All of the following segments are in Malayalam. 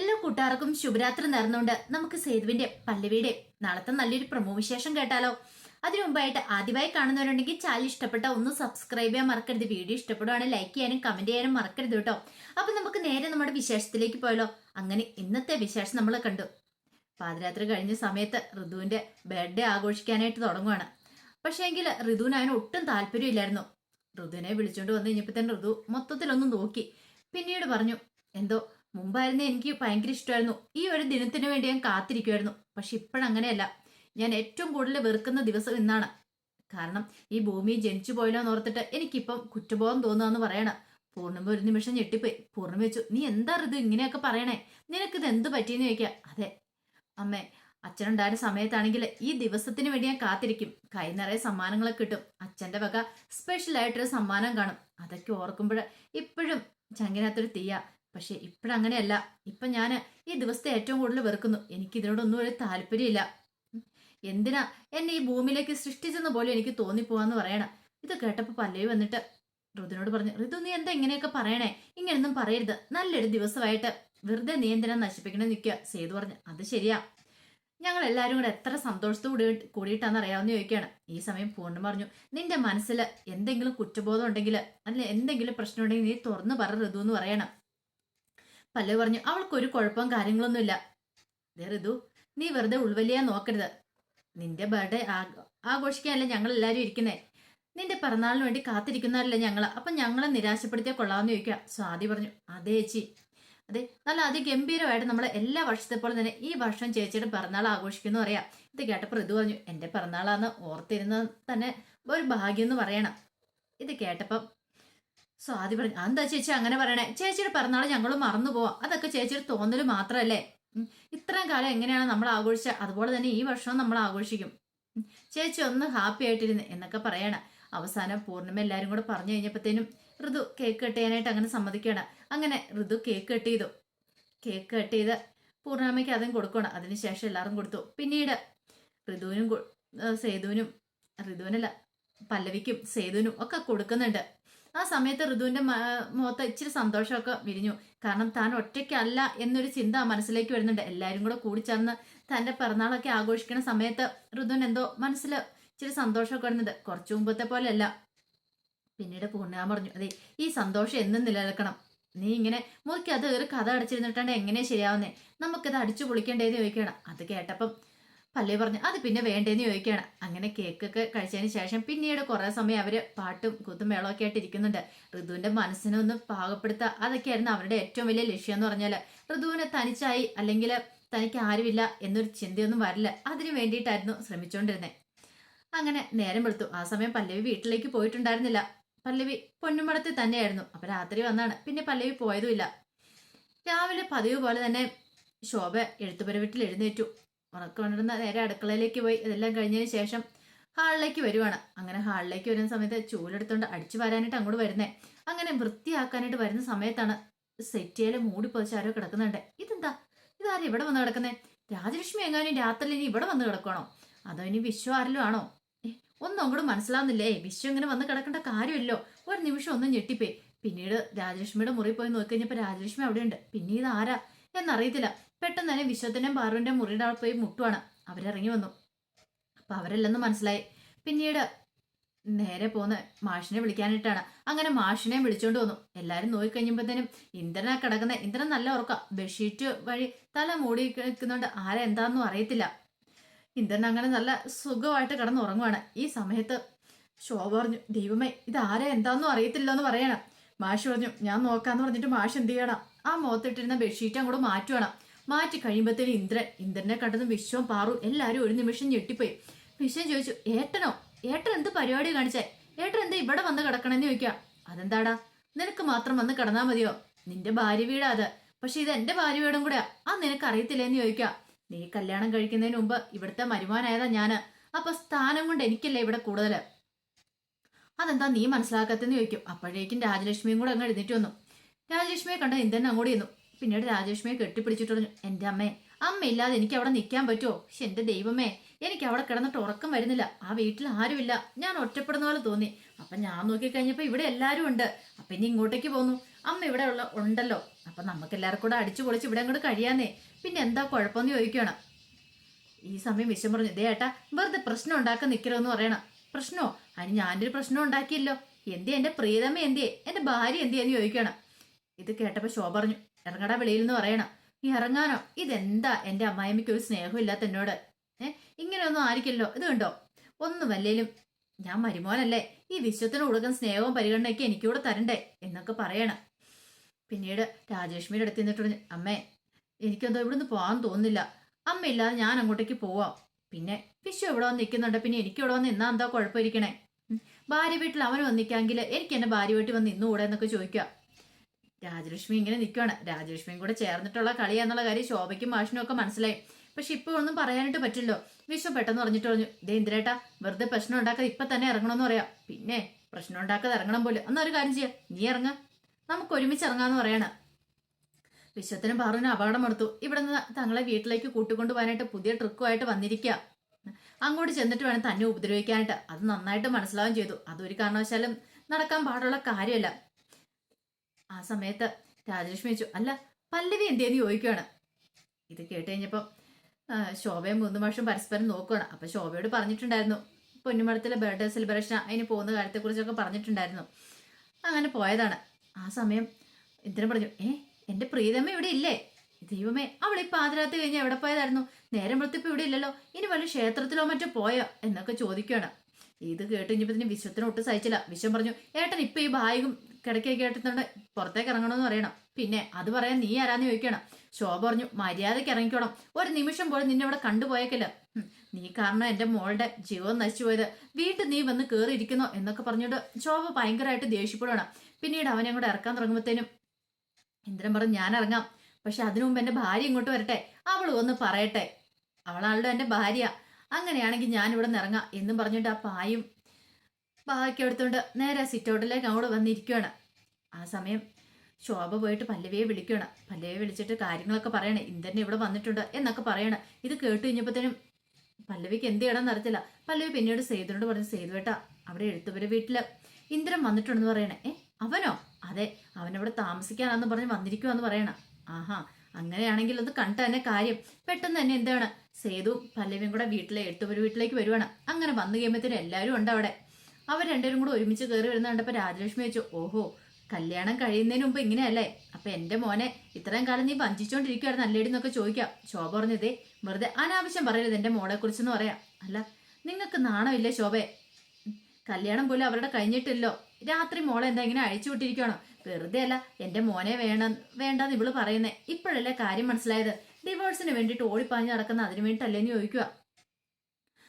എല്ലാ കൂട്ടുകാർക്കും ശുഭരാത്രി നേർന്നുകൊണ്ട് നമുക്ക് സേതുവിന്റെ പല്ലവിയുടെ നാളത്തെ നല്ലൊരു പ്രമോ വിശേഷം കേട്ടാലോ. അതിനു മുമ്പായിട്ട് ആദ്യമായി കാണുന്നവരുണ്ടെങ്കിൽ ചാനൽ ഇഷ്ടപ്പെട്ട ഒന്ന് സബ്സ്ക്രൈബ് ചെയ്യാൻ മറക്കരുത്. വീഡിയോ ഇഷ്ടപ്പെടുവാണെങ്കിൽ ലൈക്ക് ചെയ്യാനും കമന്റ് ചെയ്യാനും മറക്കരുത് കേട്ടോ. അപ്പൊ നമുക്ക് നേരെ നമ്മുടെ വിശേഷത്തിലേക്ക് പോയാലോ. അങ്ങനെ ഇന്നത്തെ വിശേഷം നമ്മൾ കണ്ടു. പാതിരാത്രി കഴിഞ്ഞ സമയത്ത് ഋതുവിന്റെ ബർത്ത്ഡേ ആഘോഷിക്കാനായിട്ട് തുടങ്ങുവാണ്. പക്ഷേ എങ്കിൽ ഋതുവിന് അതിന് ഒട്ടും താല്പര്യമില്ലായിരുന്നു. ഋതുവിനെ വിളിച്ചോണ്ട് വന്നു കഴിഞ്ഞപ്പോൾ തന്നെ ഋതു മൊത്തത്തിലൊന്ന് നോക്കി. പിന്നീട് പറഞ്ഞു എന്തോ മുമ്പായിരുന്നു എനിക്ക് ഭയങ്കര ഇഷ്ടമായിരുന്നു. ഈ ഒരു ദിനത്തിന് വേണ്ടി ഞാൻ കാത്തിരിക്കുമായിരുന്നു പക്ഷെ ഇപ്പോഴങ്ങനെയല്ല ഞാൻ ഏറ്റവും കൂടുതൽ വെറുക്കുന്ന ദിവസം ഇന്നാണ്. കാരണം ഈ ഭൂമി ജനിച്ചു പോയല്ലോ എന്ന് ഓർത്തിട്ട് എനിക്കിപ്പം കുറ്റബോധം തോന്നുകയെന്ന് പറയണ. പൂർണിമ ഒരു നിമിഷം ഞെട്ടിപ്പോയി. പൂർണിമ വെച്ചു നീ എന്താ ഇത് ഇങ്ങനെയൊക്കെ പറയണേ? നിനക്കിത് എന്ത് പറ്റിയെന്ന് ചോദിക്കുക അതെ. അമ്മേ അച്ഛനുണ്ടായിരുന്ന സമയത്താണെങ്കിൽ ഈ ദിവസത്തിന് വേണ്ടി ഞാൻ കാത്തിരിക്കും. കൈ നിറയെ സമ്മാനങ്ങളൊക്കെ കിട്ടും. അച്ഛന്റെ വക സ്പെഷ്യലായിട്ടൊരു സമ്മാനം കാണും. അതൊക്കെ ഓർക്കുമ്പോൾ ഇപ്പോഴും ചങ്കിനകത്തൊരു തീയ. പക്ഷെ ഇപ്പോഴങ്ങനെയല്ല. ഇപ്പം ഞാൻ ഈ ദിവസത്തെ ഏറ്റവും കൂടുതൽ വെറുക്കുന്നു. എനിക്ക് ഇതിനോടൊന്നും ഒരു താല്പര്യമില്ല. എന്തിനാ എന്നെ ഈ ഭൂമിയിലേക്ക് സൃഷ്ടിച്ചെന്ന് പോലും എനിക്ക് തോന്നിപ്പോവാന്ന് പറയണം. ഇത് കേട്ടപ്പോൾ പല്ലവി വന്നിട്ട് ഋതുവിനോട് പറഞ്ഞു ഋതു നീ എന്താ ഇങ്ങനെയൊക്കെ പറയണേ? ഇങ്ങനെയൊന്നും പറയരുത്. നല്ലൊരു ദിവസമായിട്ട് വെറുതെ നീ എന്തിനാ നശിപ്പിക്കണേ നിൽക്കുക സേതു പറഞ്ഞു. അത് ശരിയാ. ഞങ്ങൾ എല്ലാവരും കൂടെ എത്ര സന്തോഷത്തോട് കൂടി കൂടിയിട്ടാന്ന് അറിയാവുന്ന ചോദിക്കുകയാണ്. ഈ സമയം പൂർണം പറഞ്ഞു നിന്റെ മനസ്സിൽ എന്തെങ്കിലും കുറ്റബോധം ഉണ്ടെങ്കിൽ അല്ലെ എന്തെങ്കിലും പ്രശ്നം ഉണ്ടെങ്കിൽ നീ തുറന്നു പറ ഋതു എന്ന് പറയണം. പല്ലു പറഞ്ഞു അവൾക്കൊരു കുഴപ്പവും കാര്യങ്ങളൊന്നുമില്ല. ദേ നീ വെറുതെ ഉൾവലിയാൻ നോക്കരുത്. നിന്റെ ബർത്ത്ഡേ ആഘോഷിക്കാനല്ലേ ഞങ്ങൾ എല്ലാവരും ഇരിക്കുന്നേ? നിന്റെ പിറന്നാളിന് വേണ്ടി കാത്തിരിക്കുന്നവരല്ലേ ഞങ്ങൾ അപ്പൊ ഞങ്ങളെ നിരാശപ്പെടുത്തിയാൽ കൊള്ളാമെന്ന് ചോദിക്കുക. സ്വാതി പറഞ്ഞു അതെ ചേച്ചി. അതെ നല്ല അതിഗംഭീരമായിട്ട് നമ്മൾ എല്ലാ വർഷത്തെ പോലെ തന്നെ ഈ വർഷം ചേച്ചിയുടെ പിറന്നാൾ ആഘോഷിക്കുന്നു പറയാം. ഇത് കേട്ടപ്പോൾ ഋതു പറഞ്ഞു എന്റെ പിറന്നാളാന്ന് ഓർത്തിരുന്ന തന്നെ ഒരു ഭാഗ്യം എന്ന് പറയണം. ഇത് കേട്ടപ്പം സ്വാതി പറഞ്ഞു എന്താ ചേച്ചി അങ്ങനെ പറയണേ? ചേച്ചിയുടെ പിറന്നാൾ ഞങ്ങൾ മറന്നു പോവാം. അതൊക്കെ ചേച്ചിയുടെ തോന്നൽ മാത്രമല്ലേ. ഇത്രയും കാലം എങ്ങനെയാണ് നമ്മൾ ആഘോഷിച്ചത് അതുപോലെ തന്നെ ഈ വർഷവും നമ്മൾ ആഘോഷിക്കും. ചേച്ചി ഒന്ന് ഹാപ്പി ആയിട്ടിരുന്ന് എന്നൊക്കെ പറയണം. അവസാനം പൂർണിമ എല്ലാവരും കൂടെ പറഞ്ഞു കഴിഞ്ഞപ്പോഴത്തേനും ഋതു കേക്ക് കട്ട് ചെയ്യാനായിട്ട് അങ്ങനെ സമ്മതിക്കണം അങ്ങനെ ഋതു കേക്ക് കട്ട് ചെയ്തു. കേക്ക് കട്ട് ചെയ്ത് പൂർണാമയ്ക്ക് അതും കൊടുക്കണം അതിനുശേഷം എല്ലാവരും കൊടുത്തു. പിന്നീട് ഋതുവിനും സേതുവിനും ഋതുവിനല്ല പല്ലവിക്കും സേതുവിനും ഒക്കെ കൊടുക്കുന്നുണ്ട്. ആ സമയത്ത് ഋതുവിന്റെ മുഖത്ത് ഇച്ചിരി സന്തോഷമൊക്കെ വിരിഞ്ഞു. കാരണം താൻ ഒറ്റയ്ക്കല്ല എന്നൊരു ചിന്ത മനസ്സിലേക്ക് വരുന്നുണ്ട്. എല്ലാവരും കൂടെ കൂടിച്ചേർന്ന് തന്റെ പിറന്നാളൊക്കെ ആഘോഷിക്കുന്ന സമയത്ത് ഋതുവിന് എന്തോ മനസ്സിൽ ഇച്ചിരി സന്തോഷമൊക്കെ വരുന്നുണ്ട്. കുറച്ചു മുമ്പത്തെ പോലെയല്ല. പിന്നീട് പൂർണ പറഞ്ഞു അതെ ഈ സന്തോഷം എന്നും നിലനിൽക്കണം. നീ ഇങ്ങനെ മുറിക്ക് അത് ഒരു കഥ അടച്ചിരുന്നിട്ടാണ് എങ്ങനെ ശരിയാവുന്നേ? നമുക്കിത് അടിച്ചു പൊളിക്കേണ്ടതെന്ന് ചോദിക്കണം അത് കേട്ടപ്പം പല്ലേ പറഞ്ഞു അത് പിന്നെ വേണ്ടേന്ന് ചോദിക്കുകയാണ്. അങ്ങനെ കേക്കൊക്കെ കഴിച്ചതിന് ശേഷം പിന്നീട് കുറേ സമയം അവർ പാട്ടും കുത്തും മേളമൊക്കെ ആയിട്ട് ഇരിക്കുന്നുണ്ട്. ഋതുവിന്റെ മനസ്സിനെ ഒന്ന് പാകപ്പെടുത്തുക അതൊക്കെയായിരുന്നു അവരുടെ ഏറ്റവും വലിയ ലക്ഷ്യം എന്ന് പറഞ്ഞാൽ. ഋതുവിനെ തനിച്ചായി അല്ലെങ്കിൽ തനിക്ക് ആരുമില്ല എന്നൊരു ചിന്തയൊന്നും വരില്ല. അതിനു വേണ്ടിയിട്ടായിരുന്നു ശ്രമിച്ചുകൊണ്ടിരുന്നത് അങ്ങനെ നേരം വെളുത്തു. ആ സമയം പല്ലവി വീട്ടിലേക്ക് പോയിട്ടുണ്ടായിരുന്നില്ല. പല്ലവി പൊന്നുമടത്തിൽ തന്നെയായിരുന്നു. അപ്പൊ രാത്രി വന്നാണ്. പിന്നെ പല്ലവി പോയതുമില്ല. രാവിലെ പതിവ് പോലെ തന്നെ ശോഭ എഴുത്തുപുര വീട്ടിൽ എഴുന്നേറ്റു. ഉറക്കൊണ്ടിരുന്ന നേരെ അടുക്കളയിലേക്ക് പോയി. ഇതെല്ലാം കഴിഞ്ഞതിന് ശേഷം ഹാളിലേക്ക് വരുവാണ്. അങ്ങനെ ഹാളിലേക്ക് വരുന്ന സമയത്ത് ചൂലെടുത്തോണ്ട് അടിച്ചു വരാനായിട്ട് അങ്ങോട്ട് വരുന്നേ. അങ്ങനെ വൃത്തിയാക്കാനായിട്ട് വരുന്ന സമയത്താണ് സെറ്റിയിലെ മൂടി പൊതിച്ചാരോ കിടക്കുന്നുണ്ട്. ഇതെന്താ? ഇതാരും ഇവിടെ വന്ന് കിടക്കുന്നേ? രാജലക്ഷ്മി എങ്ങാനും രാത്രി ഇനി ഇവിടെ വന്ന് കിടക്കണോ അതോ ഇനി വിശ്വ ആരിലും ആണോ? ഒന്നും അങ്ങോട്ട് മനസ്സിലാവുന്നില്ലേ? വിശ്വം ഇങ്ങനെ വന്ന് കിടക്കേണ്ട കാര്യമില്ലോ. ഒരു നിമിഷം ഒന്നും ഞെട്ടിപ്പോയി. പിന്നീട് രാജലക്ഷ്മിയുടെ മുറി പോയി നോക്കി കഴിഞ്ഞപ്പോൾ രാജലക്ഷ്മി അവിടെയുണ്ട്. പിന്നെ ഇത് ആരാ എന്നറിയത്തില്ല. പെട്ടെന്ന് തന്നെ വിശ്വത്തിന്റെയും പാറുവിന്റെയും മുറിയുടെ അവിടെ പോയി മുട്ടുവാണ്. അവരിറങ്ങി വന്നു. അപ്പോൾ അവരല്ലെന്ന് മനസ്സിലായി. പിന്നീട് നേരെ പോന്ന് മാഷിനെ വിളിക്കാനായിട്ടാണ് അങ്ങനെ മാഷിനെ വിളിച്ചോണ്ട് വന്നു. എല്ലാരും നോക്കി കഴിഞ്ഞപ്പോഴത്തേനും ഇന്ദ്രനാ കിടക്കുന്ന. ഇന്ദ്രൻ നല്ല ഉറക്ക. ബെഡ്ഷീറ്റ് വഴി തല മൂടി നിൽക്കുന്നുണ്ട് ആരാ എന്താന്നും അറിയത്തില്ല. ഇന്ദ്രൻ അങ്ങനെ നല്ല സുഖമായിട്ട് കിടന്ന് ഉറങ്ങുവാണ്. ഈ സമയത്ത് ശോഭ പറഞ്ഞു ദൈവമേ ഇത് ആരെ എന്താന്നും അറിയത്തില്ല എന്ന് പറയണം. മാഷ് പറഞ്ഞു ഞാൻ നോക്കാന്ന് പറഞ്ഞിട്ട് മാഷ് എന്ത് ചെയ്യണം? ആ മുഖത്തിട്ടിരുന്ന ബെഡ്ഷീറ്റ് അങ്ങോട്ട് മാറ്റുവേണം. മാറ്റി കഴിയുമ്പോഴത്തേനും ഇന്ദ്രൻ ഇന്ദ്രനെ കണ്ടതും വിശ്വം പാറു എല്ലാവരും ഒരു നിമിഷം ഞെട്ടിപ്പോയി. വിശ്വം ചോദിച്ചു ഏട്ടനോ? ഏട്ടൻ എന്ത് പരിപാടി കാണിച്ചേ? ഏട്ടൻ എന്താ ഇവിടെ വന്ന് കിടക്കണമെന്ന് ചോദിക്കാം അതെന്താടാ? നിനക്ക് മാത്രം വന്ന് കിടന്നാ മതിയോ? നിന്റെ ഭാര്യ വീടാ അത്. പക്ഷെ ഇത് എന്റെ ഭാര്യ വീടും കൂടെയാ. ആ നിനക്ക് അറിയത്തില്ലേന്ന് ചോദിക്കാം നീ കല്യാണം കഴിക്കുന്നതിന് മുമ്പ് ഇവിടുത്തെ മരുമാനായതാ ഞാൻ. അപ്പൊ സ്ഥാനം കൊണ്ട് എനിക്കല്ലേ ഇവിടെ കൂടുതൽ അതെന്താ നീ മനസ്സിലാക്കാത്തെന്ന് ചോദിക്കും. അപ്പോഴേക്കും രാജലക്ഷ്മിയും കൂടെ അങ്ങ് എഴുന്നേറ്റ് വന്നു. രാജലക്ഷ്മിയെ കണ്ട ഇന്ദ്രൻ അങ്ങോട്ട് ചെന്നു. പിന്നീട് രാജേഷ്മയെ പറഞ്ഞു എന്റെ അമ്മേ. അമ്മ ഇല്ലാതെ എനിക്ക് അവിടെ നിൽക്കാൻ പറ്റുമോ? പക്ഷെ എന്റെ ദൈവമേ എനിക്ക് അവിടെ കിടന്നിട്ട് ഉറക്കം വരുന്നില്ല. ആ വീട്ടിൽ ആരുമില്ല. ഞാൻ ഒറ്റപ്പെടുന്ന പോലെ തോന്നി. അപ്പൊ ഞാൻ നോക്കിക്കഴിഞ്ഞപ്പോ ഇവിടെ എല്ലാരും ഉണ്ട്. അപ്പൊ ഇനി ഇങ്ങോട്ടേക്ക് പോന്നു. അമ്മ ഇവിടെ ഉള്ള ഉണ്ടല്ലോ. അപ്പൊ നമുക്ക് എല്ലാവർക്കും കൂടെ അടിച്ചു പൊളിച്ച് ഇവിടെ അങ്ങോട്ട് കഴിയാന്നേ. പിന്നെ എന്താ കുഴപ്പമെന്ന് ചോദിക്കുകയാണ് ഈ സമയം വിഷം പറഞ്ഞു ഇതേ ഏട്ടാ വെറുതെ പ്രശ്നം ഉണ്ടാക്കാൻ നിൽക്കരുതെന്ന് പറയണം. പ്രശ്നമോ അതിന് ഞാനൊരു പ്രശ്നം ഉണ്ടാക്കിയല്ലോ. എന്തേ എന്റെ പ്രീതമ്മ എന്തേ എന്റെ ഭാര്യ എന്തേന്ന് ചോദിക്കണം ഇത് കേട്ടപ്പോ ശോഭ പറഞ്ഞു ഇറങ്ങടാ വെളിയിൽ നിന്ന് പറയണം. നീ ഇറങ്ങാനോ? ഇതെന്താ? എന്റെ അമ്മായിമ്മയ്ക്ക് ഒരു സ്നേഹമില്ലാത്ത എന്നോട്. ഏ? ഇങ്ങനെയൊന്നും ആയിരിക്കല്ലോ ഇത് കണ്ടോ? ഒന്നും വല്ലേലും ഞാൻ മരുമോനല്ലേ. ഈ വിശ്വത്തിന് കൊടുക്കാൻ സ്നേഹവും പരിഗണനയൊക്കെ എനിക്കൂടെ തരണ്ടേ എന്നൊക്കെ പറയണം. പിന്നീട് രാജേഷ്മിയുടെ അടുത്ത് നിന്നിട്ട് പറഞ്ഞു അമ്മേ എനിക്കെന്തോ ഇവിടുന്ന് പോകാൻ തോന്നുന്നില്ല. അമ്മയില്ലാതെ ഞാൻ അങ്ങോട്ടേക്ക് പോവാം. പിന്നെ വിശ്വ ഇവിടെ വന്ന് നിൽക്കുന്നുണ്ട്. പിന്നെ എനിക്ക് ഇവിടെ വന്ന് നിന്നാ എന്താ കുഴപ്പമിരിക്കണേ? ഭാര്യ വീട്ടിൽ അവൻ വന്നിക്കാമെങ്കിൽ എനിക്ക് എന്റെ ഭാര്യ വീട്ടിൽ വന്ന് നിന്നുകൂടെ എന്നൊക്കെ ചോദിക്കുക. രാജലക്ഷ്മി ഇങ്ങനെ നിൽക്കുകയാണ് രാജലക്ഷ്മിയും കൂടെ ചേർന്നിട്ടുള്ള കളിയാന്നുള്ള കാര്യം ശോഭയ്ക്കും മാഷിനും ഒക്കെ മനസ്സിലായി. പക്ഷെ ഇപ്പൊ ഒന്നും പറയാനായിട്ട് പറ്റില്ലോ വിശ്വം പെട്ടെന്ന് പറഞ്ഞിട്ട് പറഞ്ഞു ദേ ഇന്ദ്രേട്ടാ വെറുതെ പ്രശ്നം ഉണ്ടാക്കാതെ ഇപ്പൊ തന്നെ ഇറങ്ങണമെന്ന് പറയാം. പിന്നെ പ്രശ്നം ഉണ്ടാക്കാതെ ഇറങ്ങണം പോലും. എന്നാ ഒരു കാര്യം ചെയ്യാം. നീ ഇറങ്ങ. നമുക്ക് ഒരുമിച്ച് ഇറങ്ങാന്ന് പറയണ. വിശ്വത്തിനും പാറുവിനും അപകടം എടുത്തു ഇവിടെ നിന്ന് തങ്ങളെ വീട്ടിലേക്ക് കൂട്ടിക്കൊണ്ടുപോകാനായിട്ട് പുതിയ ട്രിക്കുമായിട്ട് വന്നിരിക്കുക അങ്ങോട്ട് ചെന്നിട്ട് വേണം തന്നെ ഉപദ്രവിക്കാനായിട്ട്. അത് നന്നായിട്ട് മനസ്സിലാവുകയും ചെയ്തു. അതൊരു കാരണവശാലും നടക്കാൻ പാടുള്ള കാര്യമല്ല. ആ സമയത്ത് രാജലക്ഷ്മി ചോ അല്ല പല്ലവി എന്തേന്ന് ചോദിക്കുകയാണ്? ഇത് കേട്ട് കഴിഞ്ഞപ്പം ശോഭയും മുന്നുമാഷും പരസ്പരം നോക്കുകയാണ് അപ്പൊ ശോഭയോട് പറഞ്ഞിട്ടുണ്ടായിരുന്നു പൊന്നുമടത്തിലെ ബർത്ത്ഡേ സെലിബ്രേഷൻ അതിന് പോകുന്ന കാര്യത്തെക്കുറിച്ചൊക്കെ പറഞ്ഞിട്ടുണ്ടായിരുന്നു. അങ്ങനെ പോയതാണ്. ആ സമയം ഇന്ദ്രൻ പറഞ്ഞു ഏ എന്റെ പ്രീതമ്മ ഇവിടെ ഇല്ലേ? ദൈവമേ അവൾ ഈ പാതിരാത്രി കഴിഞ്ഞ് എവിടെ പോയതായിരുന്നു? നേരം വെളുത്തിപ്പോൾ ഇവിടെ ഇല്ലല്ലോ. ഇനി വല്ല ക്ഷേത്രത്തിലോ മറ്റോ പോയോ? എന്നൊക്കെ ചോദിക്കുകയാണ്. ഇത് കേട്ട് കഴിഞ്ഞപ്പോൾ വിശ്വത്തിന് ഒട്ടും സഹിച്ചില്ല. വിശ്വം പറഞ്ഞു ഏട്ടൻ ഇപ്പൊ ഈ ബാഗും കിടക്കൊക്കെ കേട്ടിട്ടുണ്ട്. പുറത്തേക്ക് ഇറങ്ങണമെന്ന് പറയണം. പിന്നെ അത് പറയാൻ നീ ആരാന്ന് ചോദിക്കണം. ശോഭ പറഞ്ഞു മര്യാദയ്ക്ക് ഇറങ്ങിക്കോണം ഒരു നിമിഷം പോലും നിന്നെ ഇവിടെ കണ്ടുപോയേക്കില്ല. നീ കാരണം എന്റെ മോളുടെ ജീവൻ നശിച്ചു പോയത് വീട്ടിൽ നീ വന്ന് കയറിയിരിക്കുന്നോ എന്നൊക്കെ പറഞ്ഞിട്ട് ശോഭ ഭയങ്കരമായിട്ട് ദേഷ്യപ്പെടുകയാണ് പിന്നീട് അവനെ അങ്ങോട്ട് ഇറക്കാൻ തുടങ്ങുമ്പോഴത്തേനും ഇന്ദ്രൻ പറഞ്ഞു ഞാൻ ഇറങ്ങാം. പക്ഷെ അതിനു എന്റെ ഭാര്യ ഇങ്ങോട്ട് വരട്ടെ. അവൾ ഒന്ന് പറയട്ടെ. അവളാളുടെ എന്റെ ഭാര്യ. അങ്ങനെയാണെങ്കിൽ ഞാൻ ഇവിടെ നിന്ന് ഇറങ്ങാം എന്നും പറഞ്ഞിട്ട് ആ പായും ബാക്കി എടുത്തുകൊണ്ട് നേരെ സിറ്റൗട്ടിലേക്ക് അങ്ങോട്ട് വന്നിരിക്കുകയാണ് ആ സമയം ശോഭ പോയിട്ട് പല്ലവിയെ വിളിക്കുകയാണ് പല്ലവിയെ വിളിച്ചിട്ട് കാര്യങ്ങളൊക്കെ പറയണേ. ഇന്ദ്രനെ ഇവിടെ വന്നിട്ടുണ്ട് എന്നൊക്കെ പറയണം. ഇത് കേട്ട് കഴിഞ്ഞപ്പോഴത്തേനും പല്ലവിക്ക് എന്ത് ചെയ്യണമെന്ന് അറിയത്തില്ല. പല്ലവി പിന്നീട് സേതുനോട് പറഞ്ഞു സേതുവേട്ട അവിടെ എഴുത്തുപുര വീട്ടിൽ ഇന്ദ്രൻ വന്നിട്ടുണ്ടെന്ന് പറയണേ. ഏ അവനോ? അതെ അവനവിടെ താമസിക്കാനാന്ന് പറഞ്ഞ് വന്നിരിക്കുവാന്ന് പറയണം. ആഹാ അങ്ങനെയാണെങ്കിൽ അത് കണ്ട തന്നെ കാര്യം. പെട്ടെന്ന് തന്നെ എന്താണ്? സേതു പല്ലവിയും കൂടെ വീട്ടിലെ എട്ടുപുര വീട്ടിലേക്ക് വരുവാണ്. അങ്ങനെ വന്നു കഴിയുമ്പോഴത്തേനും എല്ലാവരും ഉണ്ട് അവിടെ. അവർ രണ്ടുപേരും കൂടെ ഒരുമിച്ച് കയറി വരുന്ന കണ്ടപ്പോൾ രാജലക്ഷ്മി വെച്ചു ഓഹോ കല്യാണം കഴിയുന്നതിന് മുമ്പ് ഇങ്ങനെയല്ലേ? അപ്പൊ എന്റെ മോനെ ഇത്രയും കാലം നീ വഞ്ചിച്ചോണ്ടിരിക്കുവായിരുന്നു അല്ലേടി എന്നൊക്കെ ചോദിക്കാം. ശോഭ പറഞ്ഞതേ വെറുതെ അനാവശ്യം പറയരുത് എന്റെ മോളെക്കുറിച്ചെന്ന് പറയാം. അല്ല നിങ്ങൾക്ക് നാണമില്ലേ ശോഭയെ കല്യാണം പോലും അവരുടെ കഴിഞ്ഞിട്ടില്ലോ. രാത്രി മോളെ എന്താ ഇങ്ങനെ അഴിച്ചു വിട്ടിരിക്കുകയാണോ വെറുതെ അല്ല എന്റെ മോനെ വേണം വേണ്ടെന്ന് ഇവൾ പറയുന്നേ. ഇപ്പോഴല്ലേ കാര്യം മനസ്സിലായത്? ഡിവോഴ്സിന് വേണ്ടിയിട്ട് ഓടിപ്പാഞ്ഞ് നടക്കുന്ന അതിനു വേണ്ടിയിട്ടല്ലേന്ന് ചോദിക്കുക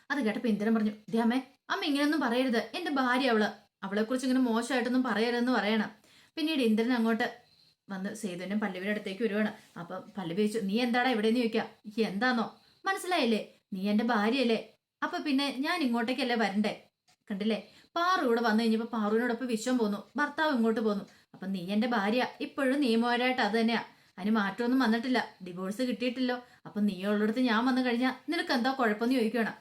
അത് കേട്ടപ്പോൾ ഇന്ദ്രൻ പറഞ്ഞു ഇതേ അമ്മേ അമ്മ ഇങ്ങനെയൊന്നും പറയരുത്. എന്റെ ഭാര്യ അവൾ. കുറിച്ച് ഇങ്ങനെ മോശമായിട്ടൊന്നും പറയരുതെന്ന് പറയണം. പിന്നീട് ഇന്ദ്രൻ അങ്ങോട്ട് വന്ന് സേതുവിനും പല്ലവിയുടെ അടുത്തേക്ക് വരുവാണ് അപ്പൊ പല്ലവി ചോദിച്ചു നീ എന്താടാ ഇവിടെന്ന് ചോദിക്കുക "ഈ എന്താന്നോ? മനസ്സിലായില്ലേ? നീ എന്റെ ഭാര്യയല്ലേ? അപ്പൊ പിന്നെ ഞാൻ ഇങ്ങോട്ടേക്കല്ലേ വരണ്ടേ? കണ്ടില്ലേ? പാറു ഇവിടെ വന്നു കഴിഞ്ഞപ്പോ പാറുവിനോടൊപ്പം വിശ്വം പോന്നു. ഭർത്താവ് ഇങ്ങോട്ട് പോന്നു. അപ്പൊ നീ എന്റെ ഭാര്യ. ഇപ്പോഴും നിയമപരമായിട്ട് അത് തന്നെയാ. അതിന് മാറ്റമൊന്നും വന്നിട്ടില്ല. ഡിവോഴ്സ് കിട്ടിയിട്ടില്ലോ. അപ്പൊ നീ ഉള്ളിടത്ത് ഞാൻ വന്നു കഴിഞ്ഞാൽ നിനക്ക് എന്താ കുഴപ്പമെന്ന് ചോദിക്കണം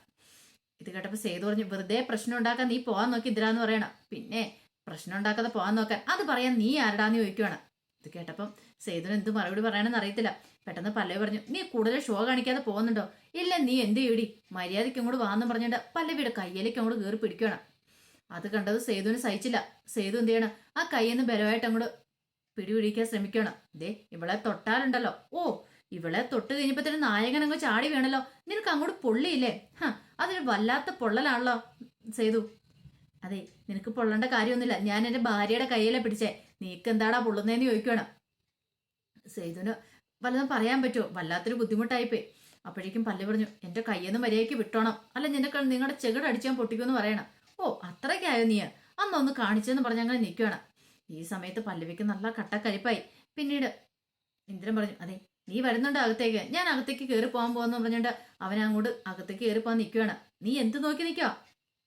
ഇത് കേട്ടപ്പോ സേതു പറഞ്ഞു വെറുതെ പ്രശ്നം ഉണ്ടാക്കാൻ നീ പോവാൻ നോക്കി ഇതിരാന്ന് പറയണം. പിന്നെ പ്രശ്നം ഉണ്ടാക്കാതെ പോവാൻ നോക്കാൻ. അത് പറയാൻ നീ ആരടാന്ന് ചോദിക്കുവാണ്. ഇത് കേട്ടപ്പം സേതുവിന് എന്ത് മറുപടി പറയണമെന്ന് അറിയത്തില്ല. പെട്ടെന്ന് പല്ലവി പറഞ്ഞു നീ കൂടുതൽ ഷോ കാണിക്കാതെ പോകുന്നുണ്ടോ? ഇല്ല നീ എന്ത് ചെയ്യടി? മര്യാദയ്ക്ക് അങ്ങോട്ട് വാന്ന് പറഞ്ഞിട്ട് പല്ലവിയുടെ കയ്യിലേക്ക് അങ്ങോട്ട് കയറി പിടിക്കണം അത് കണ്ടത് സേതുവിന് സഹിച്ചില്ല. സേതു എന്ത് ചെയ്യണം? ആ കയ്യിൽ നിന്ന് ബലമായിട്ട് അങ്ങോട്ട് പിടിപിടിക്കാൻ ശ്രമിക്കണം ദേ ഇവളെ തൊട്ടാലുണ്ടല്ലോ. ഓ ഇവളെ തൊട്ട് കഴിഞ്ഞപ്പോഴത്തേനും നായകൻ അങ്ങ് ചാടി വേണല്ലോ. നിനക്ക് അങ്ങോട്ട് പൊള്ളിയില്ലേ? ഹ അതൊരു വല്ലാത്ത പൊള്ളലാണല്ലോ സേതു. അതെ നിനക്ക് പൊള്ളേണ്ട കാര്യമൊന്നുമില്ല. ഞാൻ എന്റെ ഭാര്യയുടെ കയ്യിലെ പിടിച്ചേ. നീക്ക് എന്താടാ പൊള്ളുന്നേന്ന് ചോദിക്കുകയാണ് സേതുവിന് വല്ലതും പറയാൻ പറ്റുമോ? വല്ലാത്തൊരു ബുദ്ധിമുട്ടായിപ്പോയി. അപ്പോഴേക്കും പല്ല് പറഞ്ഞു. എന്റെ കയ്യൊന്നും മര്യാദയ്ക്ക് വിട്ടോണം. അല്ല നിനക്ക് നിങ്ങളുടെ ചെകിട് അടിച്ചാൻ പൊട്ടിക്കുമെന്ന് പറയണം. ഓ അത്രയ്ക്കായോ നീ അന്നൊന്ന് കാണിച്ചെന്ന് പറഞ്ഞ് അങ്ങനെ നിൽക്കുകയാണ് ഈ സമയത്ത് പല്ലവിക്ക് നല്ല കട്ടക്കരിപ്പായി. പിന്നീട് ഇന്ദ്രൻ പറഞ്ഞു അതെ നീ വരുന്നുണ്ട് അകത്തേക്ക്. ഞാൻ അകത്തേക്ക് കയറി പോകാൻ പോകുന്നു പറഞ്ഞിട്ട് അവൻ അങ്ങോട്ട് അകത്തേക്ക് കയറി പോകാൻ നിൽക്കുകയാണ് നീ എന്ത് നോക്കി നിൽക്കുക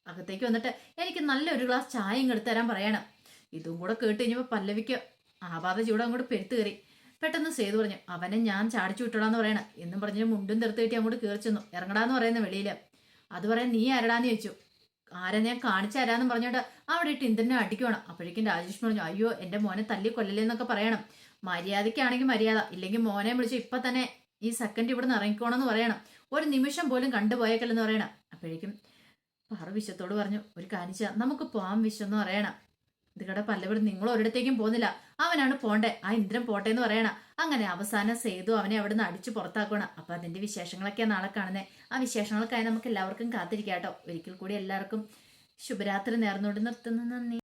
അകത്തേക്ക് വന്നിട്ട് എനിക്ക് നല്ലൊരു ഗ്ലാസ് ചായയും എടുത്തു തരാൻ പറയണം. ഇതും കൂടെ കേട്ട് കഴിഞ്ഞപ്പോൾ പല്ലവിക്ക് ആപാത ചൂട് അങ്ങോട്ട് പെരുത്ത് കയറി. പെട്ടെന്ന് സേതു പറഞ്ഞു അവനെ ഞാൻ ചാടിച്ചു വിട്ടോളാന്ന് പറയണം. എന്നും പറഞ്ഞ് മുണ്ടും തെറുത്ത് കെട്ടി അങ്ങോട്ട് കയറി ചെന്നു. ഇറങ്ങടാന്ന് പറയുന്ന വെളിയിൽ അത് പറയാൻ നീ ആരടാന്ന് ചോദിച്ചു. ആരെ ഞാൻ കാണിച്ചു തരാന്ന് പറഞ്ഞോണ്ട് അവിടെ ഇട്ട് ഇന്ദ്രനെ അടിക്കണം അപ്പോഴേക്കും രാജേഷ് പറഞ്ഞു അയ്യോ എന്റെ മോനെ തല്ലി കൊല്ലലേന്നൊക്കെ പറയണം. മര്യാദയ്ക്കാണെങ്കിൽ മര്യാദ. ഇല്ലെങ്കിൽ മോനെ വിളിച്ച് ഇപ്പൊ തന്നെ ഈ സെക്കൻഡ് ഇവിടെ നിന്ന് ഇറങ്ങിക്കോണമെന്ന് പറയണം. ഒരു നിമിഷം പോലും കണ്ടുപോയേക്കല്ലെന്ന് പറയണം. അപ്പോഴേക്കും പാറു വിശ്വത്തോട് പറഞ്ഞു ഒരു കാര്യം ചെയ്യാം. നമുക്ക് പോവാം വിശ്വം എന്ന് പറയണം ഇതിക്കടെ പല്ലവിടെ നിങ്ങൾ ഒരിടത്തേക്കും പോകുന്നില്ല. അവനാണ് പോണ്ടേ. ആ ഇന്ദ്രൻ പോട്ടെ എന്ന് പറയണം. അങ്ങനെ അവസാനം സേതു അവനെ അവിടെ നിന്ന് അടിച്ചു പുറത്താക്കണം അപ്പൊ അതിന്റെ വിശേഷങ്ങളൊക്കെ നാളെ കാണുന്നത് ആ വിശേഷങ്ങൾക്കായി നമുക്ക് എല്ലാവർക്കും കാത്തിരിക്കാം കേട്ടോ. ഒരിക്കൽ കൂടി എല്ലാവർക്കും ശുഭരാത്രി നേർന്നുകൊണ്ട് നിർത്തുന്നു. നന്ദി.